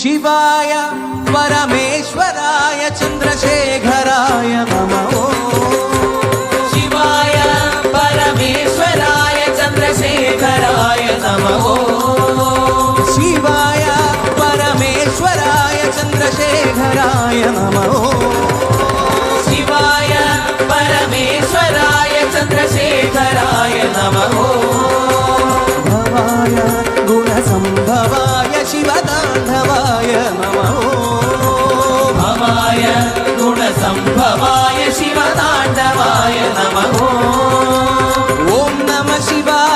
శివాయ పరమేశ్వరాయ చంద్రశేఖరాయ నమో. శివాయ పరమేశ్వరాయ చంద్రశేఖరాయ నమో. శివాయ పరమేశ్వరాయ చంద్రశేఖరాయ నమో. శివాయ పరమేశ్వరాయ చంద్రశేఖరాయ నమో. नमः ॐ नमः शिवाय